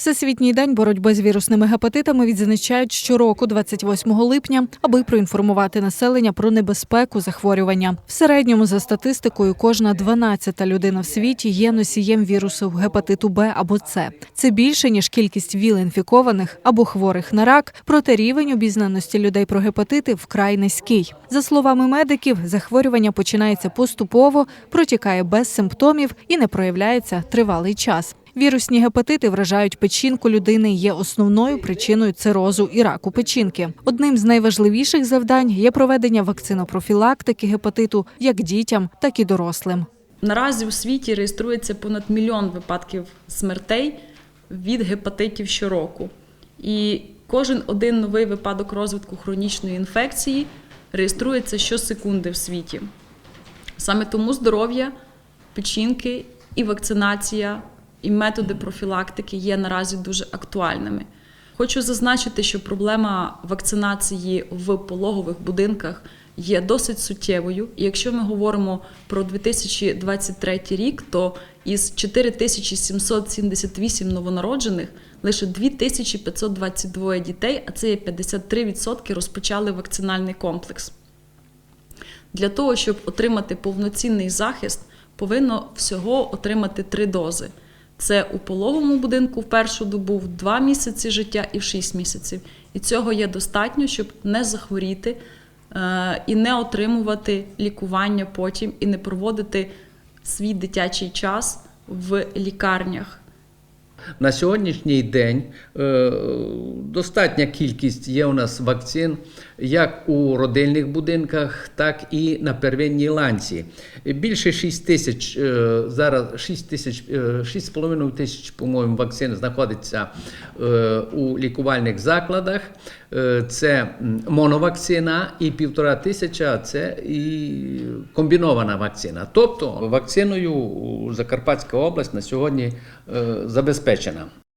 Всесвітній день боротьби з вірусними гепатитами відзначають щороку, 28 липня, аби проінформувати населення про небезпеку захворювання. В середньому, за статистикою, кожна 12 людина в світі є носієм вірусу гепатиту Б або С. Це більше ніж кількість віл-інфікованих або хворих на рак. Проте рівень обізнаності людей про гепатити вкрай низький. За словами медиків, захворювання починається поступово, протікає без симптомів і не проявляється тривалий час. Вірусні гепатити вражають печінку людини, є основною причиною цирозу і раку печінки. Одним з найважливіших завдань є проведення вакцинопрофілактики гепатиту як дітям, так і дорослим. Наразі у світі реєструється понад мільйон випадків смертей від гепатитів щороку. І кожен один новий випадок розвитку хронічної інфекції реєструється щосекунди в світі. Саме тому здоров'я печінки і вакцинація, і методи профілактики є наразі дуже актуальними. Хочу зазначити, що проблема вакцинації в пологових будинках є досить суттєвою. І якщо ми говоримо про 2023 рік, то із 4778 новонароджених лише 2522 дітей, а це є 53%, розпочали вакцинальний комплекс. Для того, щоб отримати повноцінний захист, повинно всього отримати три дози. Це у пологовому будинку в першу добу, в 2 місяці життя і в 6 місяців. І цього є достатньо, щоб не захворіти е, і не отримувати лікування потім, і не проводити свій дитячий час в лікарнях. На сьогоднішній день е, достатня кількість є у нас вакцин як у родильних будинках, так і на первинній ланці. Більше 6 тисяч, е, зараз 6 тисяч, е, 6,5 тисяч, по-моєму, вакцин знаходиться е, у лікувальних закладах. Е, Це моновакцина і півтора тисяча це і комбінована вакцина. Тобто вакциною Закарпатська область на сьогодні е, забезпечена.